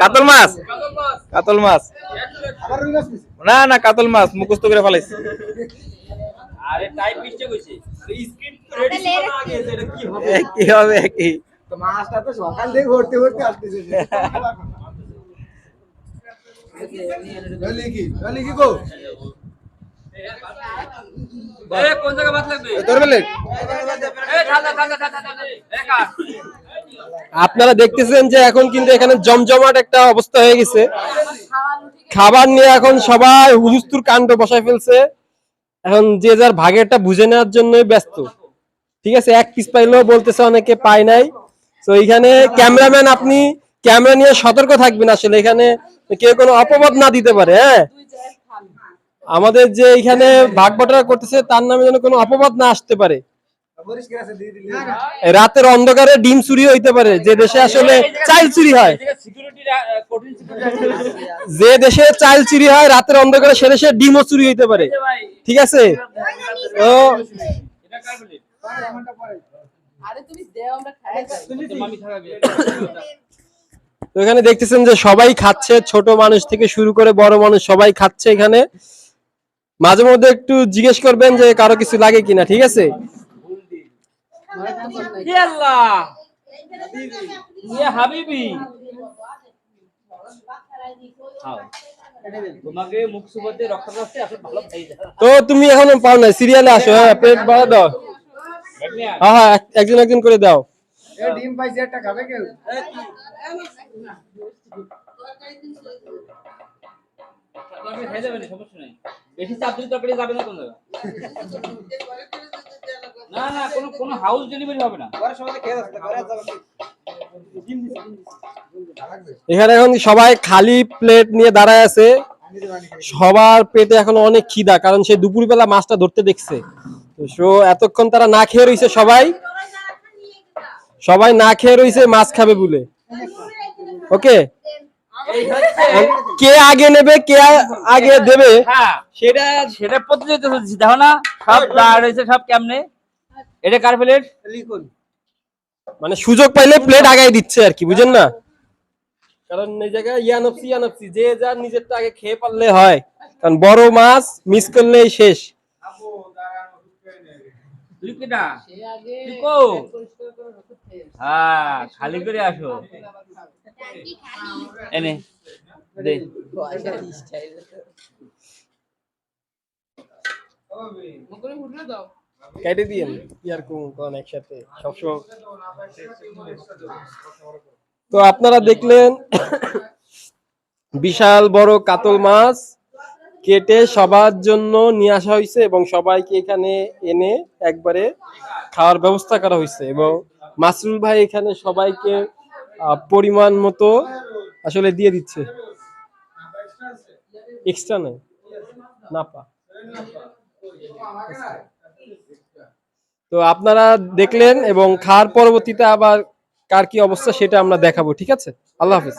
কাতল মাছ কাতল মাছ না না কাতল মাছ মুখস্থ করে ফেলাইছি আরে টাইপ মিস্টেক হইছে স্ক্রিপ্ট রেডি আগে এটা কি হবে কি হবে কি তো মাছটা তো সকাল থেকে ভর্তি ভর্তি আসতেছে জলি কি জলি কি গো কোন জায়গা ভাত লাগবে তোর বেলে এ ঠান্ডা ঠান্ডা ঠান্ডা ঠান্ডা এ কা আপনারা দেখতেছেন যে এখন কিন্তু এখানে জমজমাট একটা অবস্থা হয়ে গেছে। খাবার নিয়ে এখন সবাই হুজুস্তুর কাণ্ড বসায় ফেলছে। এখন যে যার ভাগেরটা বুঝে নেওয়ার জন্যই ব্যস্ত। ঠিক আছে, এক পিস পাইলেও বলতেছে অনেকে পায় নাই। তো এখানে ক্যামেরাম্যান আপনি, ক্যামেরা নিয়ে সতর্ক থাকবেন আসলে। এখানে কেউ কোনো অপবাদ না দিতে পারে হ্যাঁ? আমাদের যে এখানে ভাগ বাটোয়ারা করতেছে, তার নামে যেন কোনো অপবাদ না আসতে পারে। রাতের অন্ধকারে ডিম চুরি হইতে পারে যে দেশে আসলে চাইল চুরি হয়। সিকিউরিটি কঠিন সিকিউরিটি যে দেশে চাইল চুরি হয় রাতের অন্ধকারে সে দেশে ডিমও চুরি হইতে পারে। ঠিক আছে? তো এটা কার বলি? আরে তুমি দেও আমরা খাই। তো মামি থাকাবে তো এখানে দেখতেছেন যে সবাই খাচ্ছে ছোট মানুষ থেকে শুরু করে বড় মানুষ সবাই খাচ্ছে এখানে। মাঝে মধ্যে একটু জিজ্ঞেস করবেন যে কারও কিছু লাগে কিনা ঠিক আছে? আল্লাহ। ইয়া হাবিবি। খাও। তোমাকে মুখ সুবতে রক্ষা করতে আসলে ভালো খাই দাও তো তুমি এখনও পাও না সিরিয়ালে আসো হ্যাঁ পেট বাড়া দাও। হ্যাঁ হ্যাঁ এক- একজন একজন করে দাও। ডিম পাইছে একটা খাবে কেউ? বেশি চাপ দিলে তরকারি যাবে না কোন জায়গা না না কোনো কোনো হাউস ডেলিভারি হবে না। এখানে এখন সবাই খালি প্লেট নিয়ে দাঁড়ায় আছে। সবার পেটে এখন অনেক খিদা কারণ সে দুপুরবেলা মাছটা ধরতে দেখছে। তো সো এতক্ষণ তারা না খেয়ে রইছে সবাই। সবাই না খেয়ে রইছে মাছ খাবে বলে। ওকে? কে আগে নেবে কে আগে দেবে? হ্যাঁ সেটা সেটা প্রতিযোগিতা চলছে দেখো না সব দাঁড় রয়েছে সব কেমনে? এটা কার প্লেট লিখুন মানে সুযোগ পাইলে প্লেট আগাই দিচ্ছে আর কি বুঝেন না? কারণ এই জায়গায় ইয়ানপসি ইয়ানপসি যে যার নিজেরটা আগে খেয়ে পারলে হয়। কারণ বড় মাছ মিস করলেই শেষ। হ্যাঁ খালি করে আসো। এনে দাও। কোন একসাথে, সবসময়। তো আপনারা দেখলেন, বিশাল বড় কাতল মাছ কেটে সবার জন্য নিয়ে আসা হয়েছে এবং সবাইকে এখানে এনে একবারে খাওয়ার ব্যবস্থা করা হয়েছে এবং মাসরুল ভাই এখানে সবাইকে পরিমাণ মতো আসলে দিয়ে দিচ্ছে। এক্সট্রা নেই না পা তো আপনারা দেখলেন এবং খাওয়ার পরবর্তীতে আবার কার কি অবস্থা সেটা আমরা দেখাবো, ঠিক আছে? আল্লাহ হাফিজ।